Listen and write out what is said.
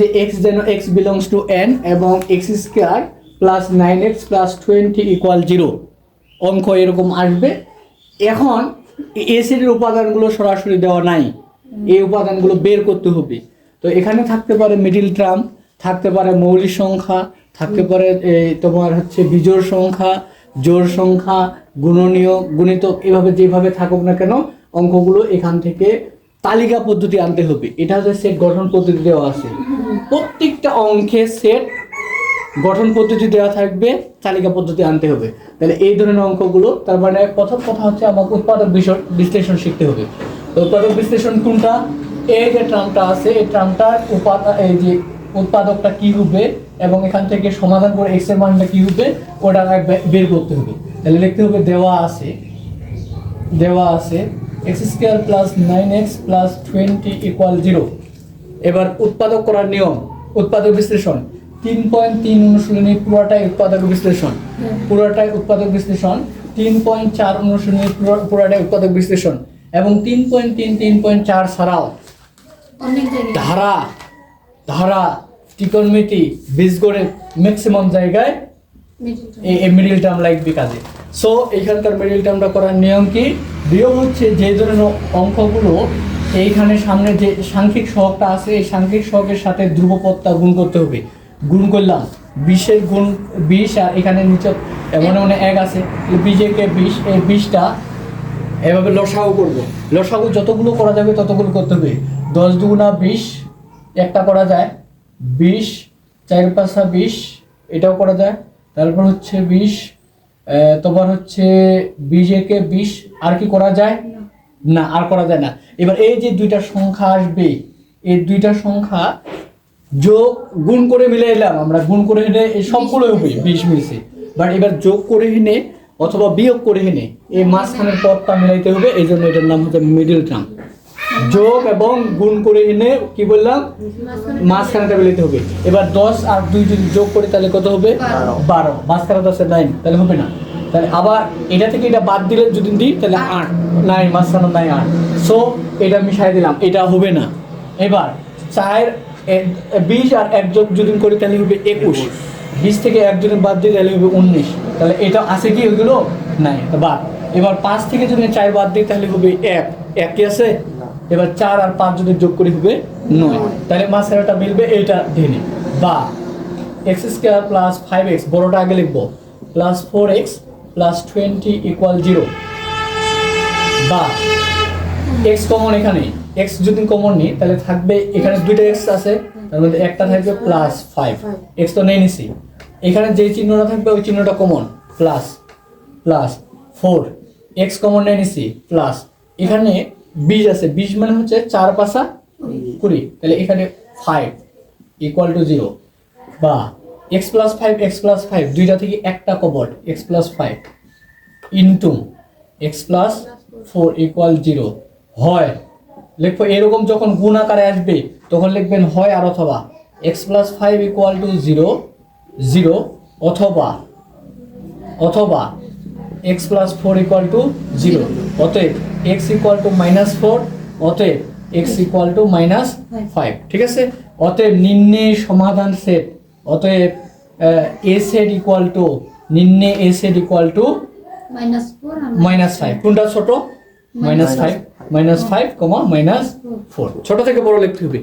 যে এক্স যেন x belongs to N এবং x square plus nine x plus twenty equal zero অঙ্ক এরকম আসবে। এখন এসিডের উপাদানগুলো সরাসরি দেওয়া নাই। এই উপাদানগুলো বের করতে হবে। তো এখানে থাকতে পারে মিডিল টার্ম থাকতে পারে মৌলিক সংখ্যা, থাকতে পারে তোমার হচ্ছে বিজোড় সংখ্যা, জোড় সংখ্যা, গুণনীয়, গুণিতক, এভাবে যেভাবে থাকুক না কেন অঙ্কগুলো এখান থেকে তালিকা পদ্ধতি আনতে হবে। এটা হচ্ছে সেট গঠন পদ্ধতি দেওয়া আছে। প্রত্যেকটা অঙ্কের সেট গঠন পদ্ধতি দেওয়া থাকবে, তালিকা পদ্ধতি আনতে হবে। তাহলে এই ধরনের অঙ্কগুলো, তার মানে প্রথম কথা হচ্ছে আমাকে উৎপাদক বিশ্লেষণ শিখতে হবে। তো উৎপাদক বিশ্লেষণ কোনটা? এই যে ট্রামটা আছে, এই ট্রামটার উপাদান এই যে উৎপাদকটা কি হবে, এবং এখান থেকে সমাধান করে এক্স মানটা কি হবে, ওটা বের করতে হবে। তাহলে লিখতে হবে দেওয়া আছে দেওয়া আছে x square plus nine x plus twenty equal zero এবার উৎপাদক করার নিয়ম উৎপাদক বিশ্লেষণ। তিন পয়েন্ট তিন অনুশীলনী পুরোটাই উৎপাদক বিশ্লেষণ। পুরোটাই উৎপাদক বিশ্লেষণ তিন পয়েন্ট চার অনুশীলনী পুরো- পুরোটাই উৎপাদক বিশ্লেষণ এবং তিন পয়েন্ট তিন তিন পয়েন্ট চার ছাড়াও। ধারা ধারা ত্রিকোণমিতি বীজগণিত ম্যাক্সিমাম জায়গায় এই মিডিল টার্ম লাগবে কাজে সো এইখানকার মিডিল টার্মটা করার নিয়ম কি? নিয়ম হচ্ছে যে ধরনের অঙ্কগুলো এইখানে সামনে যে সাংখ্যিক সহগটা আছে, এই সাংখ্যিক সহগের সাথে ধ্রুবপদটা গুণ করতে হবে। গুণ করলাম, বিশের গুণ, বিশ আর এখানে নিচে মনে মনে এক আছে বিজেকে বিশ, এই বিশটা এভাবে লসাগু করব। লসাগু যতগুলো করা যাবে ততগুলো করতে হবে। দশ দুগুণা বিশ, একটা করা যায়। বিশ, চার পাঁচা বিশ, এটাও করা যায়। তারপর হচ্ছে বিশ তোমার হচ্ছে বিশ একে বিশ, আর কি করা যায়? না আর করা যায় না। এবার এই যে দুইটা সংখ্যা আসবে এই দুইটা সংখ্যা যোগ গুণ করে মিলে এলাম। আমরা গুণ করে এনে এই সবগুলো হবে বিশ মিশে বাট এবার যোগ করে এনে অথবা বিয়োগ করে এনে এই মাঝখানের পদটা মিলাইতে হবে এই জন্য এটার নাম হচ্ছে মিডিল টার্ম যোগ এবং গুণ করে এনে কি বললাম? মাঝখানেটা মিলাইতে হবে। এবার দশ আর দুই যদি যোগ করে তাহলে কত হবে? বারো। মাঝখানে দশে নাইন তাহলে হবে না। তাহলে আবার এটা থেকে এটা বাদ দিলে যদি দিই তাহলে আট। নাই মাঝখানে নাই আট। সো এটা আমি মিশাই দিলাম। এটা হবে না। এবার চায়ের বিশ আর এক যোগ যদি করি তাহলে হবে একুশ। বিশ থেকে একজনের বাদ দিই তাহলে হবে উনিশ। তাহলে এটা আছে কি ওইগুলো? নাই বাদ। এবার পাঁচ থেকে যদি চার বাদ দিই তাহলে হবে এক। এক কি আছে? এবার চার আর পাঁচ যদি যোগ করি হবে নয়। তাহলে মাঝখানেটা মিলবে এইটা ঢেনে বা x square plus five x বড়োটা আগে লিখব। Plus four x plus twenty equal zero বা এক্স কমন এখানে এক্স যদি কমন নিই, তাহলে থাকবে এখানে দুইটা এক্স আছে, তার মধ্যে একটা থাকবে প্লাস ফাইভ এক্স তো নেই নিছি। এখানে যে চিহ্নটা থাকবে, ওই চিহ্নটা common plus plus four x common নিয়ে নিছি প্লাস এখানে বিশ আছে বিশ মানে হচ্ছে চার পাশা কুড়ি। তাহলে এখানে ফাইভ ইকুয়াল টু জিরো বা x plus five x plus five দুইটা থেকে একটা common x plus five into x plus four equal zero হয়। লিখব এরকম যখন গুণ আকারে আসবে, তখন লিখবেন হয় আর অথবা। X plus five equal to zero zero অথবা অথবা x plus four equal to zero অতএব x equal to minus four অতএব x equal to minus five ঠিক আছে? অতএব নিম্নে সমাধান সেট অতএব এ সেট ইকুয়াল টু নিম্নে A set equal to minus minus five কোনটা ছোট? Minus five minus five comma minus four ছোট থেকে বড় লিখতে হবে।